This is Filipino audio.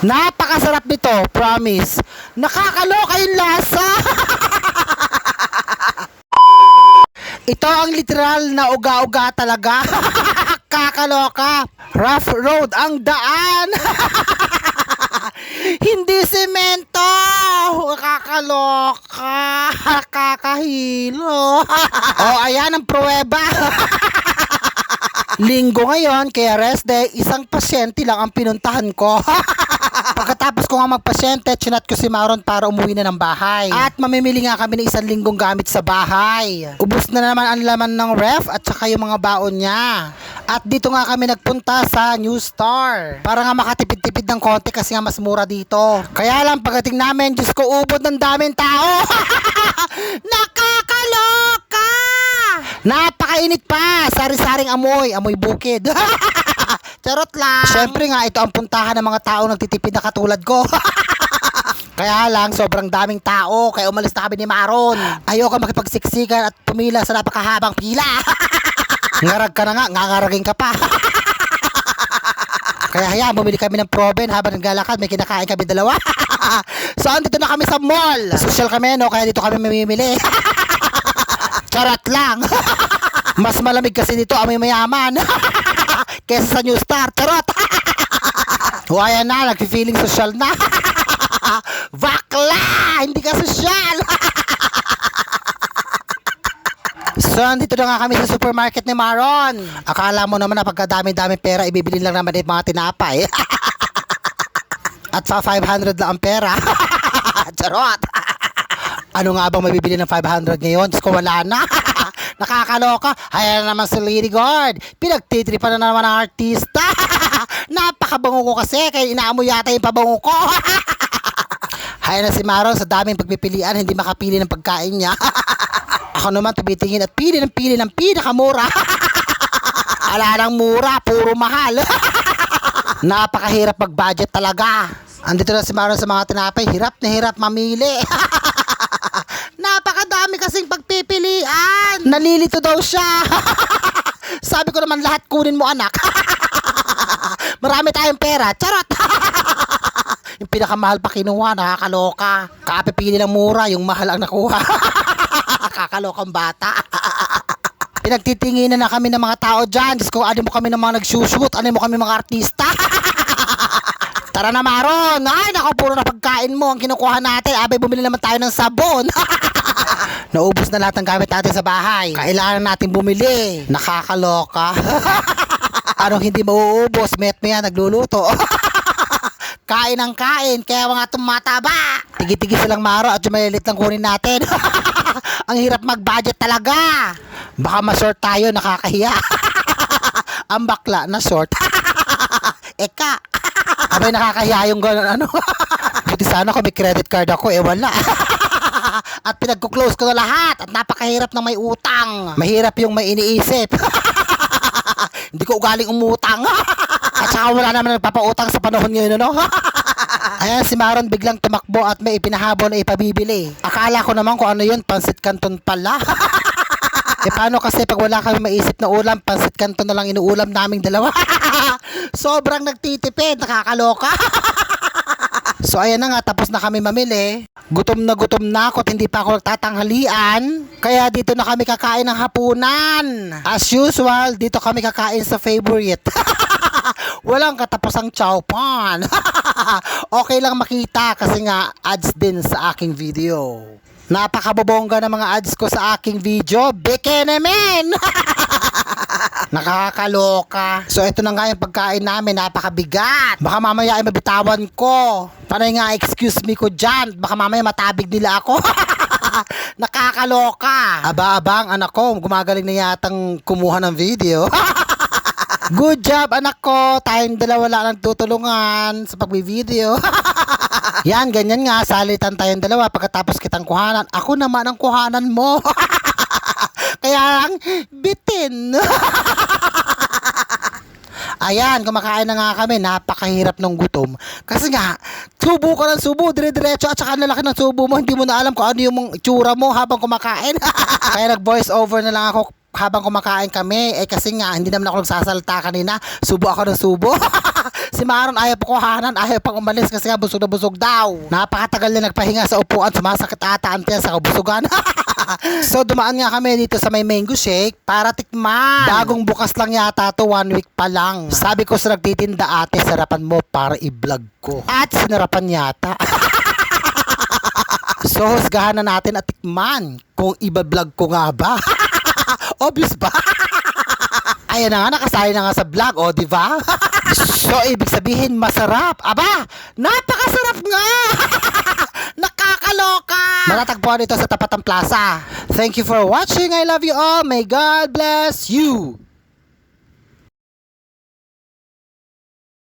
Napakasarap nito, promise. Nakakaloka yung lasa. Ito ang literal na uga-uga talaga. Kakaloka. Rough road ang daan. Hindi semento. Kakaloka. Kakahilo. oh, ayan ang pruweba. Linggo ngayon, kaya rest day, isang pasyente lang ang pinuntahan ko. Pagkatapos ko nga magpasyente, chinat ko si Maron para umuwi na ng bahay. At mamimili nga kami ng isang linggong gamit sa bahay. Ubus na naman ang laman ng ref at saka yung mga baon niya. At dito nga kami nagpunta sa New Star. Para nga makatipid-tipid ng konti kasi nga mas mura dito. Kaya lang pagdating namin, Diyos ko, ubod ng daming tao. Nakakaloka! Napakainit pa! Sari-saring amoy, amoy bukid. Charot lang. Siyempre nga, ito ang puntahan ng mga tao nagtitipid na katulad ko. Kaya lang, sobrang daming tao, kaya umalis na kami ni Maron. Ayoko makipagsiksikan at pumila sa napakahabang pila. Ngarag ka na nga, ngangaragin ka pa. Kaya hayaan, bumili kami ng proben habang naglalakad, may kinakain kami dalawa. so, andito na kami sa mall. Social kami, no? Kaya dito kami mamimili. Charot lang. Mas malamig kasi dito ang may mayaman. Kesa sa New Star. Charot. o ayan na, nag-feeling social na. Bakla! Hindi ka social. So, andito na nga kami sa supermarket ni Maron. Akala mo naman na pagkadami-dami pera, ibibili lang naman yung mga tinapay. At pa 500 lang ang pera. Charot! Ano nga bang mabibili ng 500 ngayon? Diyos ko, wala na. Nakakaloka. Ayan na naman si Lady Guard. Pinagtitripan na naman ng artista. Napakabango ko kasi, kaya inaamoy yata yung pabango ko. Ayan na si Maron, sa daming pagpipilian, hindi makapili ng pagkain niya. Ako naman tumitingin at pili ng pili ng pinakamura. Ala nang mura, puro mahal. Napakahirap mag-budget talaga. Andito na si Maron sa mga tinapay, hirap na hirap mamili. Nalilito daw siya. Sabi ko naman lahat kunin mo anak. Marami tayong pera. Charot. yung pinakamahal pa kinuha, nakakaloka. Kapipili ng mura, yung mahal ang nakuha. Kakalokang bata. Pinagtitinginan na kami ng mga tao dyan. Diyos ko, ano mo kami ng mga nagsushoot? Ano mo kami mga artista? Tara na Maron. Ay, naku, puro na pagkain mo ang kinukuha natin. Abay, bumili naman tayo ng sabon. Naubos na lahat ng gamit natin sa bahay. Kailangan natin bumili. Nakakaloka. Anong hindi mauubos? Met mo yan, nagluluto. kain ang kain, kaya mga tumataba. Tigi-tigi silang maro at yung malilit lang kunin natin. ang hirap mag-budget talaga. Baka ma-short tayo, nakakahiya. ang bakla na short. Eka. Abay nakakahiya yung gano'n ano. Buti sana kung may credit card ako, eh wala. At pinagko-close ko na lahat at napakahirap ng may utang. Mahirap yung may iniisip. Hindi ko ugaling umutang. at saka wala naman nagpapautang sa panahon ngayon, ano? Ayan, si Maron biglang tumakbo at may ipinahabol na ipabibili. Akala ko naman kung ano yun, pansit canton pala. eh paano kasi pag wala kami maisip na ulam, pansit canton na lang inuulam naming dalawa. Sobrang nagtitipid, nakakaloka. So ayan na nga, tapos na kami mamili. Gutom na gutom na ako at hindi pa ako nagtatanghalian. Kaya dito na kami kakain ng hapunan. As usual, dito kami kakain sa favorite. Walang katapusang chowpan. okay lang makita kasi nga ads din sa aking video. Napakabobongga ng mga ads ko sa aking video. Bikini men! Nakakaloka. So ito na nga yung pagkain namin, napakabigat. Baka mamaya ay mabitawan ko. Panay nga excuse me ko dyan. Baka mamaya matabig nila ako. Nakakaloka. Aba-aba ang anak ko, gumagaling na yatang kumuha ng video. Good job anak ko. Tayong dalawa lang ang tutulungan sa pagbi-video. Yan, ganyan nga. Salitan tayong dalawa pagkatapos kitang kuhanan. Ako naman ang kuhanan mo. Kaya lang, bitin. Ayan, kumakain na nga kami. Napakahirap ng gutom. Kasi nga, subo ka ng subo, dire-diretso at saka ang lalaki ng subo mo. Hindi mo na alam kung ano yung itsura mo habang kumakain. Kaya nag-voice over na lang ako habang kumakain kami. Eh kasi nga, hindi naman ako nagsasalta kanina. Subo ako ng subo. si Maron ayaw pa kuhanan, ayaw pang umalis kasi nga busog na busog daw. Napakatagal na nagpahinga sa upuan, sumasakit ata ang sa kabusugan. So dumaan nga kami dito sa may mango shake para tikman. Bagong bukas lang yata to, one week pa lang. Sabi ko sa nagtitinda ate, sarapan mo para i-vlog ko. At sinarapan yata. so husgahan na natin at tikman kung iba-vlog ko nga ba. Obvious ba? Ayan na nga, nakasali na nga sa vlog, o, di ba? so, ibig sabihin, masarap. Aba, napakasarap nga! Matatagpuan ito sa Tapatan Plaza. Thank you for watching. I love you all. May God bless you.